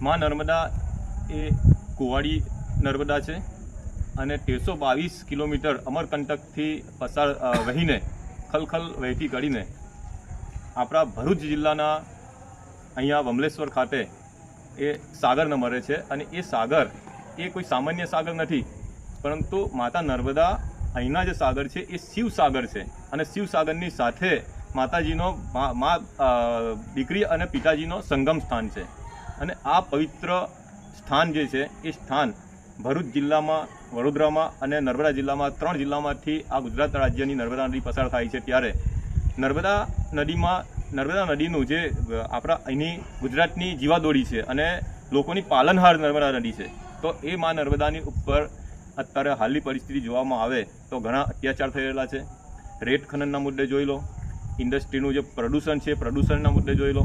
માં નર્મદા એ કુવાડી નર્મદા છે અને તેરસો બાવીસ કિલોમીટર અમરકંટકથી પસાર વહીને ખલખલ વહેતી કરીને આપણા ભરૂચ જિલ્લાના અહીંયા વમલેશ્વર ખાતે એ સાગરને મરે છે અને એ સાગર એ કોઈ સામાન્ય સાગર નથી પરંતુ માતા નર્મદા અહીંના જે સાગર છે એ શિવ સાગર છે અને શિવ સાગરની સાથે માતાજીનો મા, દીકરી અને પિતાજીનો સંગમ સ્થાન છે. અને આ પવિત્ર સ્થાન જે છે, એ સ્થાન ભરૂચ જિલ્લામાં, વડોદરામાં અને નર્મદા જિલ્લામાં, ત્રણ જિલ્લામાંથી આ ગુજરાત રાજ્યની નર્મદા નદી પસાર થાય છે ત્યારે. નર્મદા નદીમાં, નર્મદા નદીનું જે આપણા અહીંની ગુજરાતની જીવાદોડી છે અને લોકોની પાલનહાર નર્મદા નદી છે, તો એ માં નર્મદાની ઉપર અત્યારે હાલની પરિસ્થિતિ જોવામાં આવે, તો ઘણા અત્યાચાર થઈ રહેલા છે. રેત ખનનના મુદ્દે જોઈ લો. ઇન્ડસ્ટ્રીનું જે પ્રદૂષણ છે, પ્રદૂષણના મુદ્દે જોઈ લો.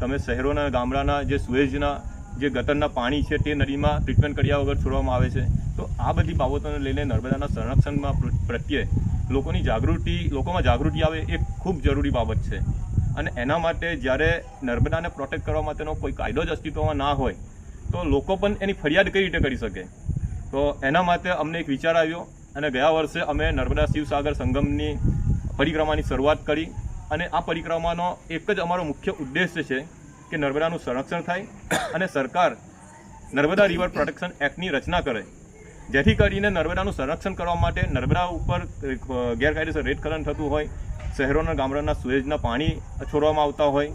તમે શહેરોના, ગામડાના જે સુએજના જે ગટરના પાણી છે તે નદીમાં ટ્રીટમેન્ટ કર્યા વગર છોડવામાં આવે છે. તો આ બધી બાબતોને લઈને નર્મદાના સંરક્ષણમાં પ્રત્યે લોકોની જાગૃતિ, લોકોમાં જાગૃતિ આવે એ ખૂબ જરૂરી બાબત છે. અને એના માટે જ્યારે નર્મદાને પ્રોટેક્ટ કરવા માટેનો કોઈ કાયદો જ અસ્તિત્વમાં ના હોય, તો લોકો પણ એની ફરિયાદ કઈ રીતે કરી શકે? તો એના માટે અમને એક વિચાર આવ્યો અને ગયા વર્ષે અમે નર્મદા શિવસાગર સંગમની પરિક્રમાની શરૂઆત કરી. અને આ પરિક્રમાનો એક જ અમારો મુખ્ય ઉદ્દેશ્ય છે કે નર્મદાનું સંરક્ષણ થાય અને સરકાર નર્મદા રિવર પ્રોટેક્શન એક્ટની રચના કરે. જેથી કરીને નર્મદાનું સંરક્ષણ કરવા માટે નર્મદા ઉપર ગેરકાયદેસર રેત ખનન થતું હોય, શહેરોના ગામડાના સુએજના પાણી છોડવામાં આવતા હોય,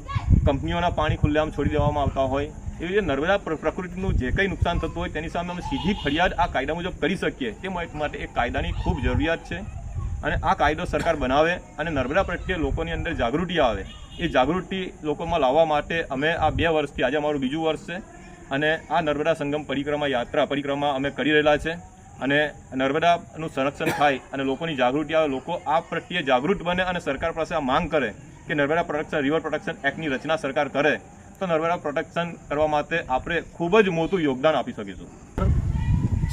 કંપનીઓના પાણી ખુલ્લેઆમ છોડી દેવામાં આવતા હોય, એવી રીતે નર્મદા પ્રકૃતિનું જે કંઈ નુકસાન થતું હોય તેની સામે અમે સીધી ફરિયાદ આ કાયદા મુજબ કરી શકીએ. તે માટે એક કાયદાની ખૂબ જરૂરિયાત છે. અને આ કાયદો સરકાર બનાવે અને નર્મદા પ્રત્યે લોકોની અંદર જાગૃતિ આવે. એ જાગૃતિ લોકોમાં લાવવા માટે અમે આ બે વર્ષથી, આજે અમારું બીજું વર્ષ છે અને આ નર્મદા સંગમ પરિક્રમા યાત્રા પરિક્રમા અમે કરી રહેલા છે અને નર્મદાનું સંરક્ષણ થાય અને લોકોની જાગૃતિ આવે, લોકો આ પ્રત્યે જાગૃત બને અને સરકાર પાસે આ માંગ કરે કે નર્મદા પ્રોટેક્શન રિવર પ્રોટેક્શન એક્ટની રચના સરકાર કરે, તો નર્મદા પ્રોટેક્શન કરવા માટે આપણે ખૂબ જ મોટું યોગદાન આપી શકીશું.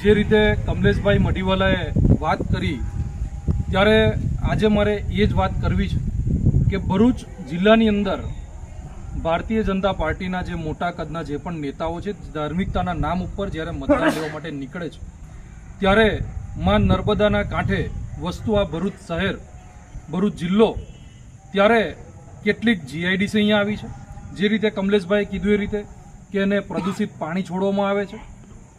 જે રીતે કમલેશભાઈ મઢીવાલાએ વાત કરી ત્યારે આજે મારે એ જ વાત કરવી છે કે ભરૂચ જિલ્લાની અંદર ભારતીય જનતા પાર્ટીના જે મોટા કદના જે પણ નેતાઓ છે ધાર્મિકતાના નામ ઉપર જ્યારે મતદાન લેવા માટે નીકળે છે ત્યારે માં નર્મદાના કાંઠે વસ્તુ આ ભરૂચ શહેર ભરૂચ જિલ્લો ત્યારે કેટલીક જીઆઈડીસી અહીંયા આવી છે. જે રીતે કમલેશભાઈએ કીધું એ રીતે કે એને પ્રદૂષિત પાણી છોડવામાં આવે છે.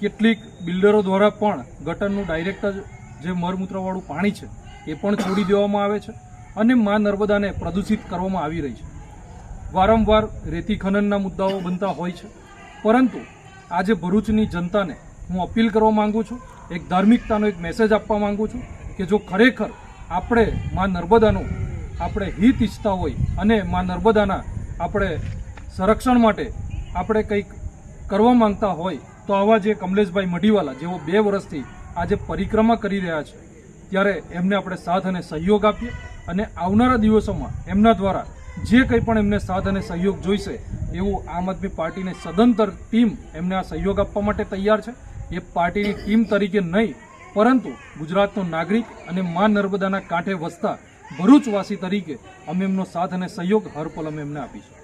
કેટલીક બિલ્ડરો દ્વારા પણ ગટરનું ડાયરેક્ટ જ જે મરમૂત્રવાળું પાણી છે એ પણ છોડી દેવામાં આવે છે અને મા નર્મદાને પ્રદૂષિત કરવામાં આવી રહી છે. વારંવાર રેતી ખનનના મુદ્દાઓ બનતા હોય છે. પરંતુ આજે ભરૂચની જનતાને હું અપીલ કરવા માંગુ છું, એક ધાર્મિકતાનો એક મેસેજ આપવા માંગુ છું કે જો ખરેખર આપણે મા નર્મદાનું આપણે હિત ઈચ્છતા હોય અને મા નર્મદાના આપણે સંરક્ષણ માટે આપણે કંઈક કરવા માંગતા હોય, તો આવા જે કમલેશભાઈ મઢીવાલા જેઓ બે વર્ષથી આજે પરિક્રમા કરી રહ્યા છે ત્યારે એમને આપણે સાથ અને સહયોગ આપીએ અને આવનારા દિવસોમાં એમના દ્વારા જે કંઈ પણ એમને સાથ અને સહયોગ જોઈશે, એવું આમ આદમી પાર્ટીની સદંતર ટીમ એમને આ સહયોગ આપવા માટે તૈયાર છે. એ પાર્ટીની ટીમ તરીકે નહીં, પરંતુ ગુજરાતનો નાગરિક અને મા નર્મદાના કાંઠે વસતા ભરૂચવાસી તરીકે અમે એમનો સાથ અને સહયોગ હર પલ અમે એમને આપીશું.